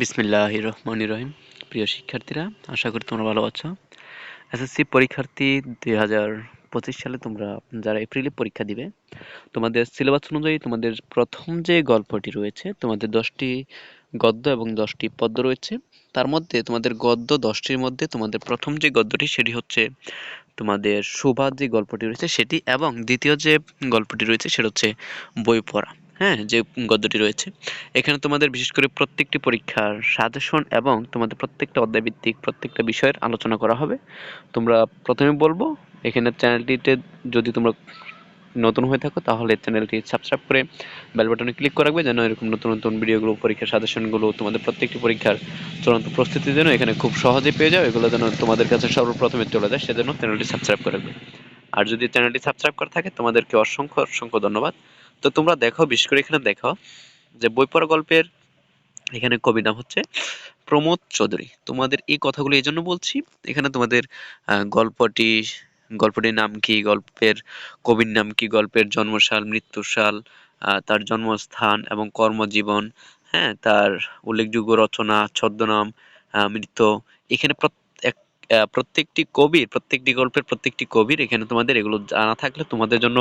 বিসমিল্লাহ রহমান রহিম। প্রিয় শিক্ষার্থীরা, আশা করি তোমরা ভালো আছো। এসএসসি পরীক্ষার্থী দুই হাজার পঁচিশ সালে তোমরা, যারা এপ্রিলে পরীক্ষা দিবে, তোমাদের সিলেবাস অনুযায়ী তোমাদের প্রথম যে গল্পটি রয়েছে, তোমাদের দশটি গদ্য এবং দশটি পদ্য রয়েছে, তার মধ্যে তোমাদের গদ্য দশটির মধ্যে তোমাদের প্রথম যে গদ্যটি, সেটি হচ্ছে তোমাদের সুভাষ যে গল্পটি রয়েছে, সেটি এবং দ্বিতীয় যে গল্পটি রয়েছে, সেটা হচ্ছে বই পড়া। হ্যাঁ যে গদ্যটি রয়েছে। এখানে তোমাদের বিশেষ করে প্রত্যেকটি পরীক্ষার সাজেশন এবং তোমাদের প্রত্যেকটা অধ্যায় ভিত্তিক প্রত্যেকটা বিষয়ের আলোচনা করা হবে। তোমরা প্রথমে বলব, এখানে চ্যানেলটিতে যদি তোমরা নতুন হয়ে থাকো, তাহলে চ্যানেলটি সাবস্ক্রাইব করে বেল বাটনে ক্লিক করে রাখবে, যেন এরকম নতুন নতুন ভিডিওগুলো, পরীক্ষার সাজেশনগুলো, তোমাদের প্রত্যেকটি পরীক্ষার চূড়ান্ত প্রস্তুতি যেন এখানে খুব সহজে পেয়ে যাও, এগুলো যেন তোমাদের কাছে সর্বপ্রথমে চলে যায়, সেজন্য চ্যানেলটি সাবস্ক্রাইব করে রাখবে। আর যদি চ্যানেলটি সাবস্ক্রাইব করা থাকে, তোমাদেরকে অসংখ্য অসংখ্য ধন্যবাদ। তো তোমরা দেখো, বিশেষ করে এখানে দেখো যে বই পড়া গল্পের এখানে কবি নাম হচ্ছে প্রমোদ চৌধুরী। তোমাদের এই কথাগুলো এই জন্য বলছি, এখানে তোমাদের গল্পটি, গল্পটির নাম কি, গল্পের কবির নাম কি, গল্পের জন্মসাল মৃত্যুসাল তার জন্মস্থান এবং কর্মজীবন হ্যাঁ তার উল্লেখযোগ্য রচনা, ছদ্মনাম মৃত্য, এখানে প্রত্যেকটি কবির, প্রত্যেকটি গল্পের প্রত্যেকটি কবির এখানে তোমাদের এগুলো জানা থাকলে তোমাদের জন্য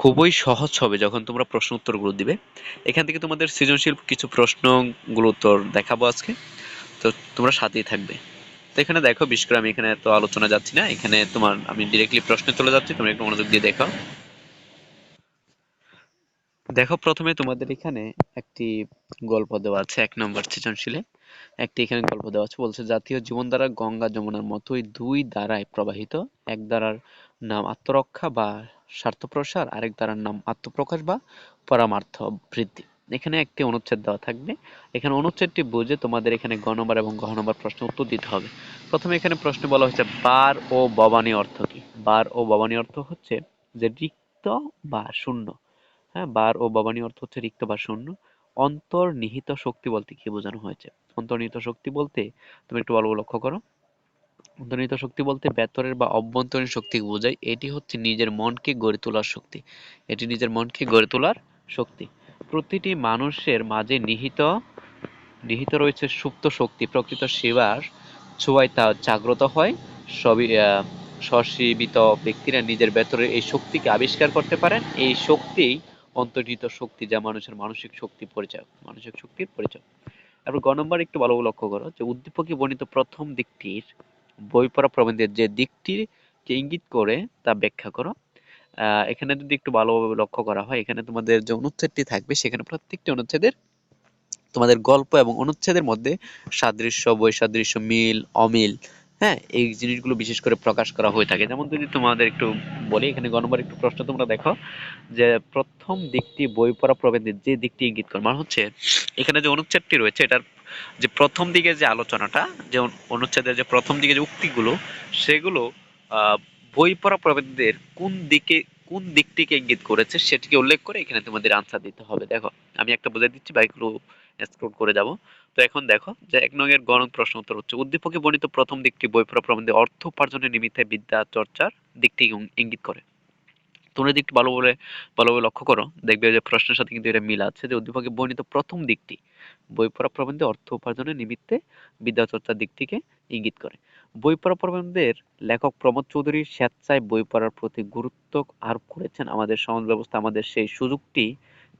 খুবই সহজ হবে যখন তোমরা প্রশ্ন উত্তরগুলো দিবে। এখান থেকে তোমাদের সৃজনশীল কিছু প্রশ্নগুলো উত্তর দেখাবো আজকে। তো তোমরা সাথেই থাকবে। তো এখানে দেখো, বিশেষ করে আমি এখানে এত আলোচনা যাচ্ছি না, এখানে তোমার আমি ডিরেক্টলি প্রশ্নে চলে যাচ্ছি, তোমরা একটু মনোযোগ দিয়ে দেখো দেখো, প্রথমে তোমাদের এখানে একটি গল্প দেওয়া আছে, এক নম্বর সৃজনশীলে। একটি এখানে গল্প দেওয়া আছে। বলছে, জাতীয় জীবনধারা গঙ্গা যমুনার মতোই দুই ধারায় প্রবাহিত। এক ধারার নাম আত্মরক্ষা বা স্বার্থপ্রসার, আরেক ধারার নাম আত্মপ্রকাশ বা পরামার্থ বৃদ্ধি। এখানে একটি অনুচ্ছেদ দেওয়া থাকবে। এখানে অনুচ্ছেদটি বুঝে তোমাদের এখানে গ নম্বর এবং নম্বর প্রশ্ন উত্তর দিতে হবে। প্রথমে এখানে প্রশ্ন বলা হয়েছে, বার ও ববানী অর্থ কি? বার ও ববানী অর্থ হচ্ছে যে রিক্ত বা শূন্য। হ্যাঁ বার ও ববানী অর্থ হচ্ছে রিক্ত বা শূন্য। অন্তর্নিহিত শক্তি বলতে কি বোঝানো হয়েছে? অন্তর্নিহিত শক্তি বলতে তুমি একটু ভালো লক্ষ্য করো। অন্তর্নিহিত শক্তি বলতে ভেতরের বা অভ্যন্তরীণ শক্তি বোঝায়। এটি হচ্ছে নিজের মনকে গড়ে তোলার শক্তি। এটি নিজের মনকে গড়ে তোলার শক্তি। প্রতিটি মানুষের মাঝে নিহিত নিহিত রয়েছে সুপ্ত শক্তি। প্রকৃত সেবার ছোঁয়ায় তা জাগ্রত হয়। সবই সশীবিত ব্যক্তিরা নিজের ভেতরের এই শক্তিকে আবিষ্কার করতে পারেন। এই শক্তি অন্তর্নিহিত শক্তি যা মানুষের মানসিক শক্তি পরিচয়, মানসিক শক্তির পরিচয়। তারপর গ নম্বর একটু ভালো লক্ষ্য করো যে উদ্দীপকে বর্ণিত প্রথম দিকটির বই পড়া প্রবন্ধের যে দিকটিকে ইঙ্গিত করে তা ব্যাখ্যা করো। এখানে যদি একটু ভালোভাবে লক্ষ্য করা হয়, এখানে তোমাদের যে অনুচ্ছেদটি থাকবে, সেখানে প্রত্যেকটি অনুচ্ছেদের তোমাদের গল্প এবং অনুচ্ছেদের মধ্যে সাদৃশ্য, বৈসাদৃশ্য, মিল, অমিল হ্যাঁ এই জিনিসগুলো বিশেষ করে প্রকাশ করা হয়ে থাকে। যেমন যদি তোমাদের একটু বলি, এখানে গণবার একটু প্রশ্ন তোমরা দেখো, যে প্রথম দিকটি বই পড়া প্রবন্ধের যে দিকটি ইঙ্গিত করে মানে হচ্ছে এখানে যে অনুচ্ছেদটি রয়েছে, এটার যে প্রথম দিকে যে আলোচনাটা, যে অনুচ্ছেদের যে প্রথম দিকে যে উক্তিগুলো, সেগুলো বই পড়া প্রবন্ধের কোন দিকে, কোন দিকটিকে ইঙ্গিত করেছে সেটিকে উল্লেখ করে এখানে তোমাদের আনসার দিতে হবে। দেখো, আমি একটা বুঝে দিচ্ছি বা একটু স্ক্রল করে যাব। তো এখন দেখো যে এক নঙের গণক প্রশ্ন উত্তর হচ্ছে, উদ্দীপকে বর্ণিত প্রথম দিকটি বই পড়া প্রবন্ধে অর্থ উপার্জনের নিমিত্তে বিদ্যা চর্চার দিকটি ইঙ্গিত করে। তোমরা যদি একটু ভালোভাবে ভালোভাবে লক্ষ্য করো, দেখবে যে প্রশ্নের সাথে কিন্তু এটা মিল আছে যে উদ্দীপকে বর্ণিত প্রথম দিকটি বই পড়া প্রবন্ধে অর্থ উপার্জনের নিমিত্তে বিদ্যা চর্চার দিকটিকে ইঙ্গিত করে। বই পড়া প্রবন্ধের লেখক প্রমোদ চৌধুরী স্বেচ্ছায় বই পড়ার প্রতি গুরুত্ব আরোপ করেছেন। আমাদের সমাজ ব্যবস্থা, আমাদের সেই সুযোগটি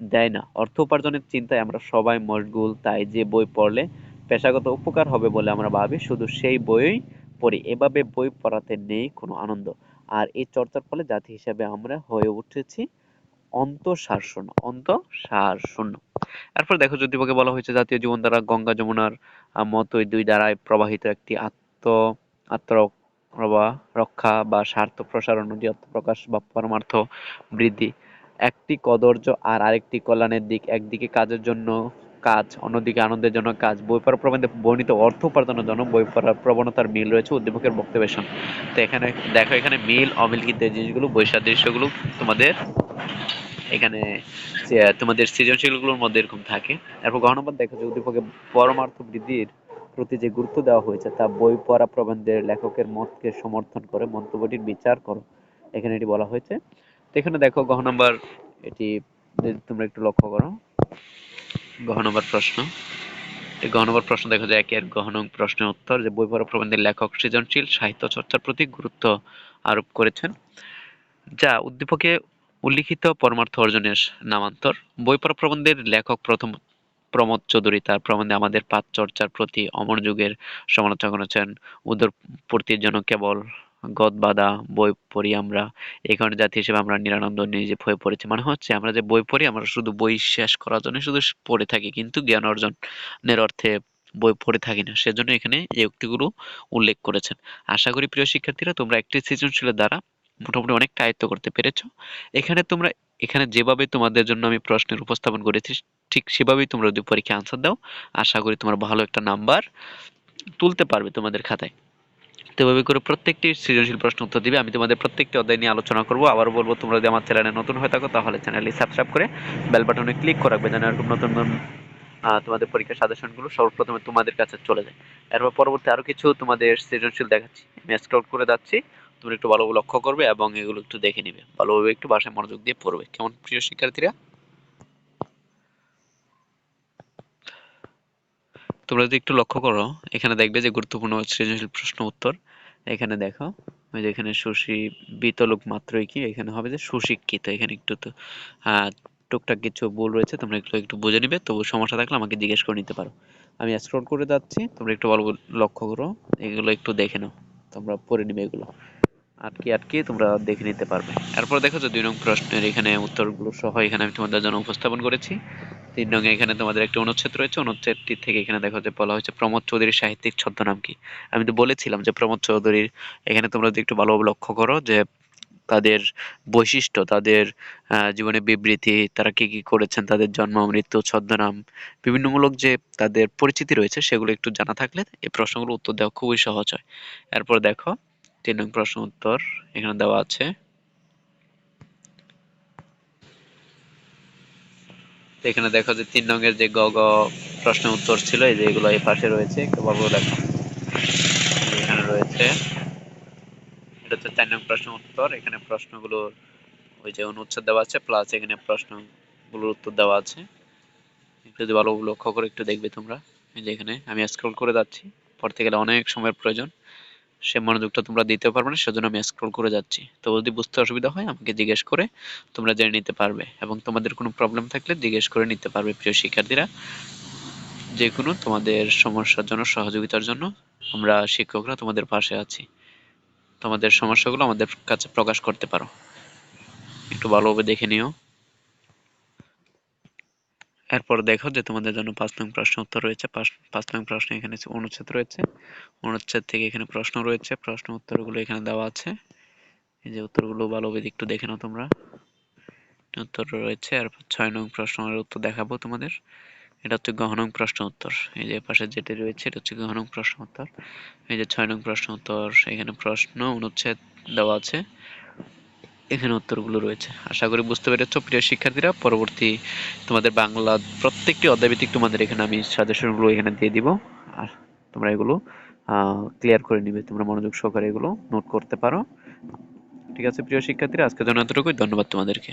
দেয় না। অর্থ উপার্জনের চিন্তায় আমরা সবাই মশগুল, তাই যে বই পড়লে পেশাগত উপকার হবে বলে আমরা ভাবি, শুধু সেই বই পড়ি। এভাবে বই পড়াতে নেই কোনো আনন্দ। আর এই চর্চার ফলে জাতি হিসাবে আমরা হয়ে উঠেছি অন্তঃসার শূন্য অন্তঃসার শূন্য এরপর দেখো যদি বলা হয়েছে, জাতীয় জীবন দ্বারা গঙ্গা যমুনার মতোই দুই দ্বারায় প্রবাহিত একটি আত্ম আত্ম রক্ষা বা স্বার্থ প্রসারণ প্রকাশ বা পরমার্থ বৃদ্ধি। একটি কদর্য আর আরেকটি কল্যাণের দিক। একদিকে কাজের জন্য কাজ, অন্যদিকে আনন্দের জন্য কাজ। বই পড়া প্রবন্ধে বর্ণিত অর্থ উপার্জনের জন্য বই পড়ার প্রবণতার মিল রয়েছে উদ্দীপকের বক্তব্যের সঙ্গে। তো এখানে দেখো, এখানে মিল, অমিল কিন্তু জিনিসগুলো, বৈসাদৃশ্যগুলো তোমাদের এখানে তোমাদের সৃজনশীলগুলোর মধ্যে এরকম থাকে। এরপর গহ দেখো যে উদ্দীপকে পরমার্থ বৃদ্ধির প্রতি যে গুরুত্ব দেওয়া হয়েছে, তা বই পড়া প্রবন্ধের লেখকের মতকে সমর্থন করে, মন্তব্যটির বিচার করো। এখানে এটি বলা হয়েছে এখানে দেখো গহ নম্বর, এটি তোমরা একটু লক্ষ্য করো। গহ নম্বর প্রশ্ন। গহ নম্বর প্রশ্ন দেখো যে একের গহ নং প্রশ্নের উত্তর যে বই পড়া প্রবন্ধের লেখক সৃজনশীল সাহিত্য চর্চার প্রতি গুরুত্ব আরোপ করেছেন, যা উদ্দীপকে উল্লিখিত পরমার্থ অর্জনের নামান্তর। বই পড়া প্রবন্ধের লেখক প্রথম প্রমোদ চৌধুরী তার প্রবন্ধে আমাদের পাঠ চর্চার প্রতি অমর যুগের সমালোচনা করেছেন উদর পূর্তির জন্য কেবল গদ বাঁধা বই পড়ি আমরা। এই কারণে জাতি হিসেবে আমরা নিরানন্দ নিজে হয়ে পড়েছি। মানে হচ্ছে আমরা যে বই পড়ি, আমরা শুধু বই শেষ করার জন্য শুধু পড়ে থাকি। কিন্তু জ্ঞান অর্জনের অর্থে বই পড়ে থাকি না। সেজন্য এখানে এই উক্তিগুলো উল্লেখ করেছেন। আশা করি প্রিয় শিক্ষার্থীরা, তোমরা একটি সৃজনশীলের দ্বারা মোটামুটি অনেকটা আয়ত্ত করতে পেরেছ। এখানে তোমরা, এখানে যেভাবে তোমাদের জন্য আমি প্রশ্নের উপস্থাপন করেছি, ঠিক সেভাবেই তোমরা যদি পরীক্ষায় আনসার দাও। আশা করি তোমরা ভালো একটা নাম্বার তুলতে পারবে তোমাদের খাতায়। তো এভাবে করে প্রত্যেকটি সৃজনশীল প্রশ্ন উত্তর দিবে। আমি তোমাদের প্রত্যেকটি অধ্যায় নিয়ে আলোচনা করব। আবার বলব, তোমরা যদি আমার চ্যানেলে নতুন হয়ে থাকো, তাহলে চ্যানেলটি সাবস্ক্রাইব করে বেল বাটনে ক্লিক করে রাখবে যেন এরকম নতুন নতুন তোমাদের পরীক্ষার সাজেশনগুলো সর্বপ্রথমে তোমাদের কাছে চলে যায়। এরপর পরবর্তী আরও কিছু তোমাদের সৃজনশীল দেখাচ্ছি। আমি করে যাচ্ছি। তোমরা একটু ভালোভাবে লক্ষ্য করবে এবং এগুলো একটু দেখে নিবে। ভালোভাবে একটু বাসায় মনোযোগ দিয়ে পড়বে। কেমন প্রিয় শিক্ষার্থীরা? তোমরা যদি একটু লক্ষ্য করো, এখানে দেখবে যে গুরুত্বপূর্ণ সৃজনশীল প্রশ্ন উত্তর। এখানে দেখো, ওই যে এখানে সুশি বিতলক মাত্রই কি? এখানে হবে যে সুশিক্ষিত। এখানে একটু তো টুকটাক কিছু ভুল রয়েছে, তোমরা এগুলো একটু বুঝে নিবে। তবু সমস্যা থাকলে আমাকে জিজ্ঞেস করে নিতে পারো। আমি স্ক্রল করে যাচ্ছি, তোমরা একটু ভালো লক্ষ্য করো, এগুলো একটু দেখে নাও। তোমরা পড়ে নিবে এগুলো। আটকে আটকে তোমরা দেখে নিতে পারবে। এরপর দেখো যে দুই নং প্রশ্নের এখানে উত্তরগুলো সহ এখানে আমি তোমাদের জন্য উপস্থাপন করেছি। তিন নং এখানে তোমাদের একটা অনুচ্ছেদ রয়েছে। অনুচ্ছেদটি থেকে এখানে দেখো যে বলা হয়েছে প্রমোদ চৌধুরীর সাহিত্যিক ছদ্মনাম কি। আমি তো বলেছিলাম যে প্রমোদ চৌধুরীর এখানে তোমরা যদি একটু ভালোভাবে লক্ষ্য করো যে তাদের বৈশিষ্ট্য, তাদের জীবনে বিবৃতি, তারা কি কি করেছেন, তাদের জন্ম, মৃত্যু, ছদ্মনাম, বিভিন্নমূলক যে তাদের পরিচিতি রয়েছে সেগুলো একটু জানা থাকলে এই প্রশ্নগুলো উত্তর দেওয়া খুবই সহজ হয়। এরপর দেখো তিন নং প্রশ্ন উত্তর এখানে দেওয়া আছে। এখানে দেখো যে তিন রঙের যে গ গ প্রশ্ন উত্তর ছিল, এই যে এগুলো এই পাশে রয়েছে, একটু দেখো এখানে রয়েছে, এটা হচ্ছে চার নং প্রশ্ন উত্তর, এখানে প্রশ্নগুলোর ওই যে অনুচ্ছেদ দেওয়া আছে প্লাস এখানে প্রশ্নগুলোর উত্তর দেওয়া আছে। একটু যদি ভালো লক্ষ্য করে একটু দেখবে তোমরা। এই যে এখানে আমি স্ক্রল করে যাচ্ছি, পড়তে গেলে অনেক সময়ের প্রয়োজন। সে মনোযোগটা তোমরা দিতে পারবে না, সেজন্য আমি স্ক্রল করে যাচ্ছি। তো যদি বুঝতে অসুবিধা হয়, আমাকে জিজ্ঞেস করে তোমরা জেনে নিতে পারবে এবং তোমাদের কোনো প্রবলেম থাকলে জিজ্ঞেস করে নিতে পারবে প্রিয় শিক্ষার্থীরা। যে কোনো তোমাদের সমস্যার জন্য, সহযোগিতার জন্য আমরা শিক্ষকরা তোমাদের পাশে আছি। তোমাদের সমস্যাগুলো আমাদের কাছে প্রকাশ করতে পারো। একটু ভালোভাবে দেখে নিও। এরপর দেখো যে তোমাদের জন্য পাঁচ নং প্রশ্ন উত্তর রয়েছে। পাঁচ নং প্রশ্ন এখানে অনুচ্ছেদ রয়েছে। অনুচ্ছেদ থেকে এখানে প্রশ্ন রয়েছে। প্রশ্ন উত্তরগুলো এখানে দেওয়া আছে। এই যে উত্তরগুলো ভালোভাবে একটু দেখে নাও তোমরা। উত্তর রয়েছে। এরপর ছয় নং প্রশ্নের উত্তর দেখাবো তোমাদের। এটা হচ্ছে গহ নং প্রশ্ন উত্তর। এই যে পাশে যেটি রয়েছে, এটা হচ্ছে গহ নং প্রশ্ন উত্তর। এই যে ছয় নং প্রশ্ন উত্তর, এখানে প্রশ্ন অনুচ্ছেদ দেওয়া আছে। এখানে উত্তরগুলো রয়েছে। আশা করি বুঝতে পেরেছ, প্রিয় শিক্ষার্থীরা, পরবর্তী তোমাদের বাংলা প্রত্যেকটি অধ্যায়ভিত্তিক তোমাদের এখানে আমি সাজেশনগুলো এখানে দিয়ে দিব। আর তোমরা এগুলো ক্লিয়ার করে নিবে, তোমরা মনোযোগ সহকারে এগুলো নোট করতে পারো। ঠিক আছে, প্রিয় শিক্ষার্থীরা, আজকের জন্য এতটুকুই। ধন্যবাদ তোমাদেরকে।